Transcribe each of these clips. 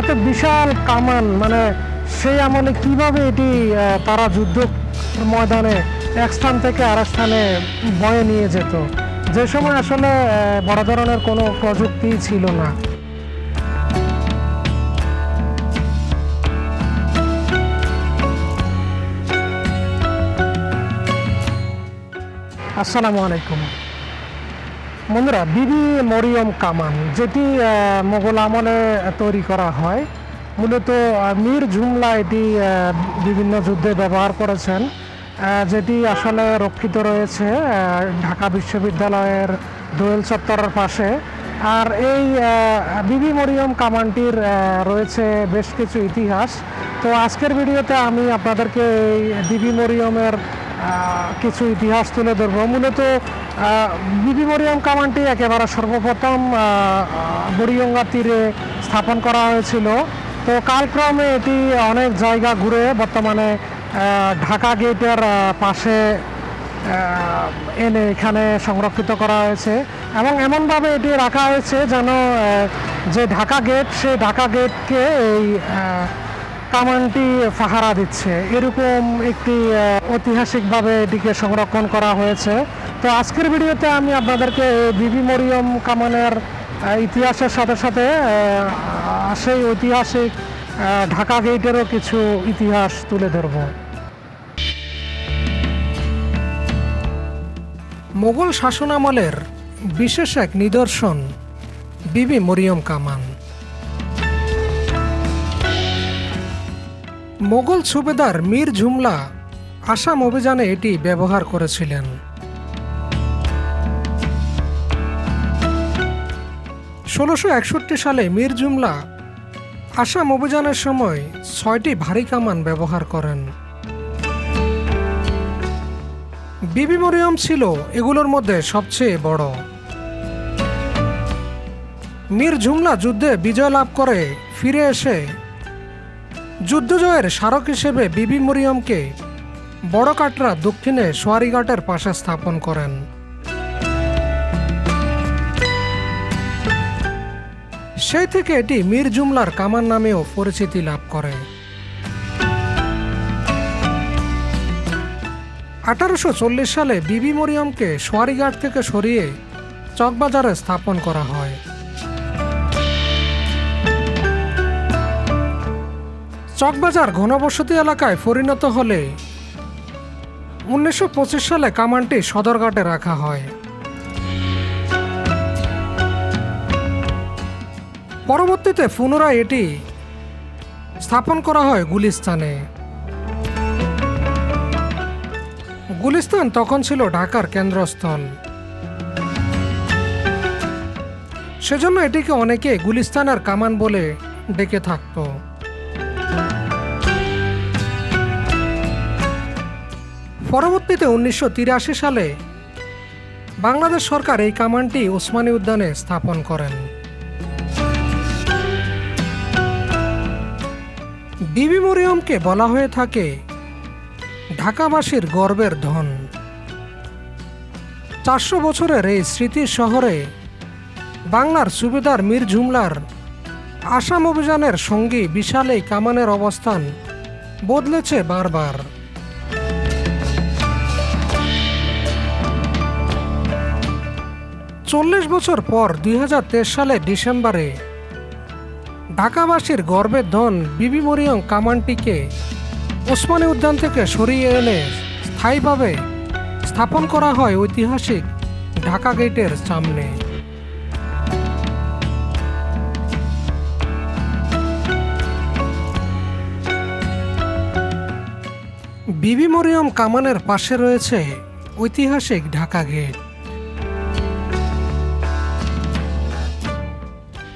এত বিশাল কামান মানে সেই আমলে কীভাবে এটি তারা যুদ্ধ ময়দানে এক স্থান থেকে আর স্থানে বয়ে নিয়ে যেত? যে সময় আসলে বড় ধরনের কোনো প্রযুক্তি ছিল না। আসসালামু আলাইকুম। বন্ধুরা, বিবি মরিয়ম কামান যেটি মোগল আমলে তৈরি করা হয়, মূলত মীর জুমলা এটি বিভিন্ন যুদ্ধে ব্যবহার করেছেন যেটি আসলে রক্ষিত রয়েছে ঢাকা বিশ্ববিদ্যালয়ের দোয়েল চত্বরের পাশে। আর এই বিবি মরিয়ম কামানটির রয়েছে বেশ কিছু ইতিহাস। তো আজকের ভিডিওতে আমি আপনাদেরকে এই বিবি মরিয়মের কিছু ইতিহাস তুলে ধরবো। মূলত বিবি মরিয়ম কামানটি একেবারে সর্বপ্রথম বুড়িগঙ্গা তীরে স্থাপন করা হয়েছিল। তো কালক্রমে এটি অনেক জায়গা ঘুরে বর্তমানে ঢাকা গেটের পাশে এনে এখানে সংরক্ষিত করা হয়েছে এবং এমনভাবে এটি রাখা হয়েছে যেন যে ঢাকা গেট, সেই ঢাকা গেটকে এই কামানটি ফাহারা দিচ্ছে। এরকম একটি ঐতিহাসিকভাবে এটিকে সংরক্ষণ করা হয়েছে। তো আজকের ভিডিওতে আমি আপনাদেরকে বিবি মরিয়ম কামানের ইতিহাসের সাথে সাথে সেই ঐতিহাসিক ঢাকা গেটেরও কিছু ইতিহাস তুলে ধরব। মোগল শাসনামলের বিশেষ এক নিদর্শন বিবি মরিয়ম কামান মোগল সুবেদার মীর ঝুমলা আসাম অভিযানে এটি ব্যবহার করেছিলেন। ষোলোশো একষট্টি সালে মীর জুমলা আসাম অভিযানের সময় ছয়টি ভারী কামান ব্যবহার করেন। বিবি মরিয়ম ছিল এগুলোর মধ্যে সবচেয়ে বড়। মীর জুমলা যুদ্ধে বিজয় লাভ করে ফিরে এসে যুদ্ধজয়ের স্মারক হিসেবে বিবি মরিয়মকে বড় কাটরা দক্ষিণে সোয়ারিঘাটের পাশে স্থাপন করেন। সেই থেকে এটি মীর জুমলার কামান নামেও পরিচিতি লাভ করে। আঠারোশো চল্লিশ সালে বিবি মরিয়মকে সোয়ারিঘাট থেকে সরিয়ে চকবাজারে স্থাপন করা হয়। চকবাজার ঘনবসতি এলাকায় পরিণত হলে উনিশশো পঁচিশ সালে কামানটি সদরঘাটে রাখা হয়। পরবর্তীতে পুনরায় এটি স্থাপন করা হয় গুলিস্তানে। গুলিস্তান তখন ছিল ঢাকার কেন্দ্রস্থল। সেজন্য এটিকে অনেকে গুলিস্তানের কামান বলে ডেকে থাকতো। পরবর্তীতে উনিশশো তিরাশি সালে বাংলাদেশ সরকার এই কামানটি ওসমানী উদ্যানে স্থাপন করেন। বিবি মরিয়মকে বলা হয়ে থাকে ঢাকাবাসীর গর্বের ধন। চারশো বছরের এই স্মৃতির শহরে বাংলার সুবেদার মীর ঝুমলার আসাম অভিযানের সঙ্গী বিশাল এই কামানের অবস্থান বদলেছে বারবার। চল্লিশ বছর পর দুই সালে ডিসেম্বরে ঢাকাবাসীর গর্বের ধন বিবি মরিয়ম কামানটিকে ওসমানী উদ্যান থেকে সরিয়ে এনে স্থায়ীভাবে স্থাপন করা হয় ঐতিহাসিক ঢাকা গেটের সামনে। বিবি মরিয়ম কামানের পাশে রয়েছে ঐতিহাসিক ঢাকা গেট।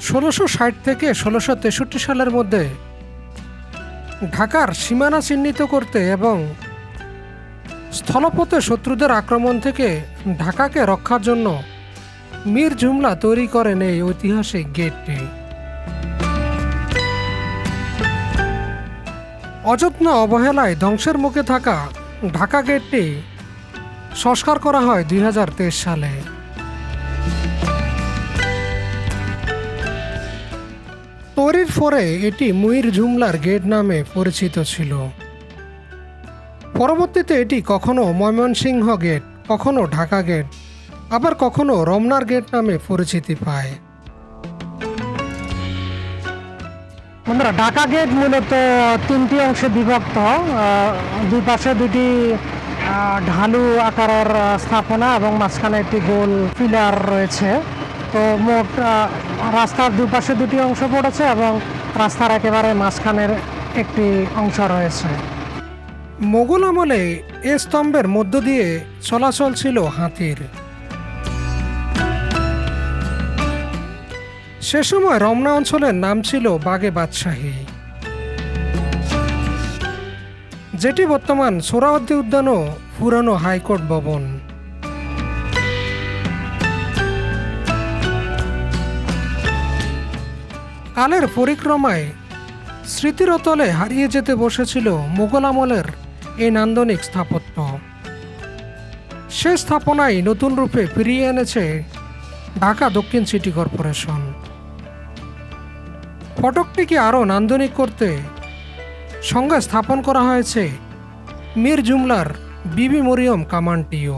ষোলোশো ষাট থেকে ষোলোশো তেষট্টি সালের মধ্যে ঢাকার সীমানা চিহ্নিত করতে এবং স্থলপথে শত্রুদের আক্রমণ থেকে ঢাকাকে রক্ষার জন্য মীর জুমলা তৈরি করেন এই ঐতিহাসিক গেটটি। অযত্ন অবহেলায় ধ্বংসের মুখে থাকা ঢাকা গেটটি সংস্কার করা হয় দুই হাজার তেইশ সালে। তৈরির পরে এটি মুইর জুমলার গেট নামে পরিচিত ছিল। পরবর্তীতে এটি কখনো ময়মনসিংহ গেট, কখনো ঢাকা গেট, আবার কখনো রমনার গেট নামে পরিচিতি পায়। বন্ধুরা, ঢাকা গেট মূলত তিনটি অংশে বিভক্ত। দুই পাশে দুটি ঢালু আকারের স্থাপনা এবং মাঝখানে একটি গোল পিলার রয়েছে। তো মোট রাস্তার দুপাশে দুটি অংশ পড়েছে এবং রাস্তার একেবারে মাঝখানের একটি অংশ রয়েছে। মোগল আমলে এ স্তম্ভের মধ্য দিয়ে চলাচল ছিল হাতির। সে সময় রমনা অঞ্চলের নাম ছিল বাগে বাদশাহী। যেটি বর্তমান সোহরাওয়ার্দী উদ্যানও পুরানো হাইকোর্ট ভবন। কালের পরিক্রমায় স্মৃতির অতলে হারিয়ে যেতে বসেছিল মুঘল আমলের এই নান্দনিক স্থাপত্য। সে স্থাপনায় নতুন রূপে ফিরিয়ে এনেছে ঢাকা দক্ষিণ সিটি কর্পোরেশন। ফটকটিকে আরও নান্দনিক করতে সঙ্গে স্থাপন করা হয়েছে মীর জুমলার বিবি মরিয়ম কামানটিও।